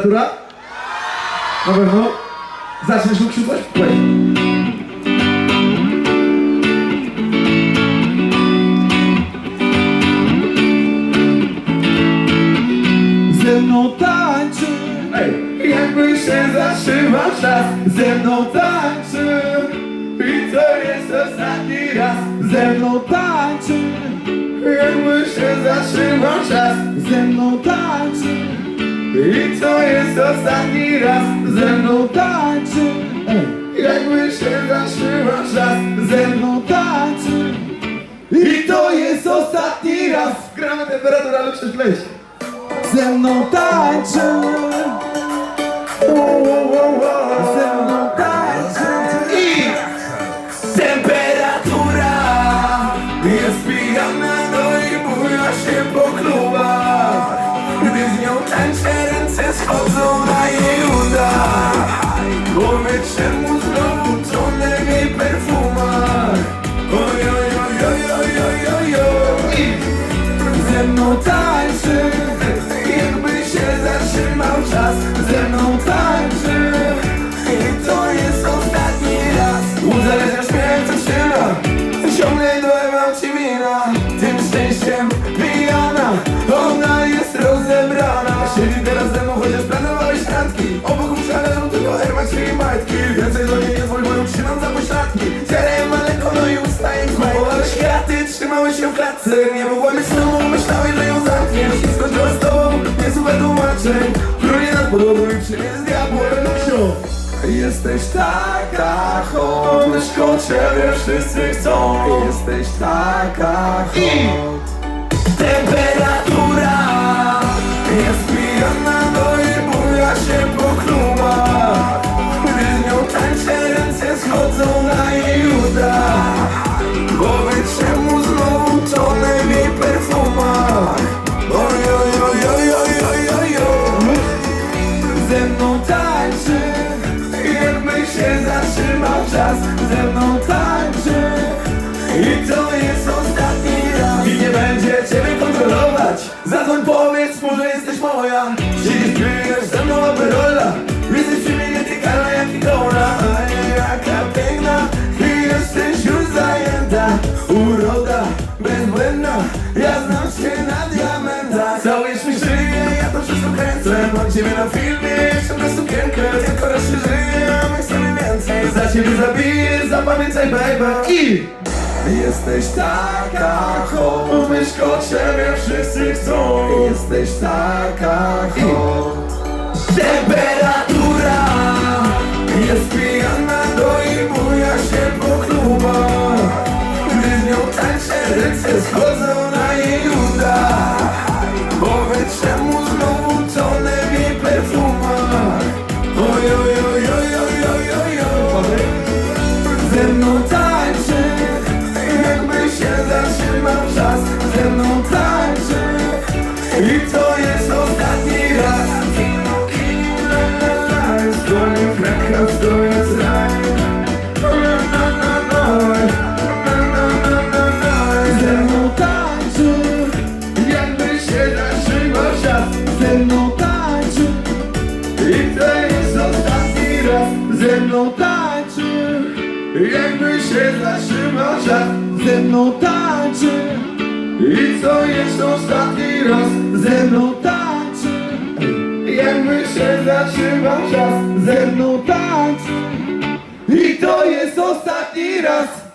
Temperatura? Na pewno? Zaczniesz coś? Powiedz. Ze mną tańczy Ej! Jakby się zatrzymał czas Ze mną tańczy I to jest ostatni raz Ze mną tańczy Jakby się zatrzymał czas Ze mną tańczy I to jest ostatni raz? Ze mną tańczy. Jakby się zatrzymał czas. Ze mną tańczy. I to jest ostatni raz. Gramy temperatura Luksiu leć. Ze mną tańczy. Ze mną tańczy. I temperatura. Jest pijana, no i buja się po klubach schodzą na jej udach Powie czemu znowu tonę w jej perfumach? Oj, oj, oj, oj, oj, oj, oj, oj. Ze mną tańczy i majtki. Więcej do niej nie zwol, bo ją trzymam za pośladki. Ciarem maleko, no i ustaje Zmałowałeś kwiaty, trzymały się w klatce. Nie być z tobą, myślałeś, że ją zamkniesz. I skończyła z tobą, nie słuchaj tłumaczeń. Króli nad podłogą i przyjmie z diabłem. Jesteś taka hot Myszko ciebie wszyscy chcą. Jesteś taka hot zatrzymał czas Ze mną tańczy I to jest ostatni raz. I nie będzie ciebie kontrolować. Zadzwoń powiedz mu, że jesteś moja. Siedzisz, pijesz ze mną aperola Jesteś przy mnie nietykalna jak ikona A jaka piękna I jesteś już zajęta. Uroda bezbłędna Ja znam cię na diamenta Całujesz mi szyję, ja to wszystko kręcę. Mam ciebie na filmie, jeszcze na sukienkę Tylko raz się żyje, ciebie zabiję, zapamiętaj baby. I Jesteś taka hot Myszko ciebie wszyscy chcą. Jesteś taka hot Temperatura I to jest ostatni raz. Ze mną tańczy. Jakby się zatrzymał czas. Ze mną tańczy. I to jest ostatni raz? Ze mną tańczy. Jakby się zatrzymał czas. Ze mną tańczy. I to jest ostatni raz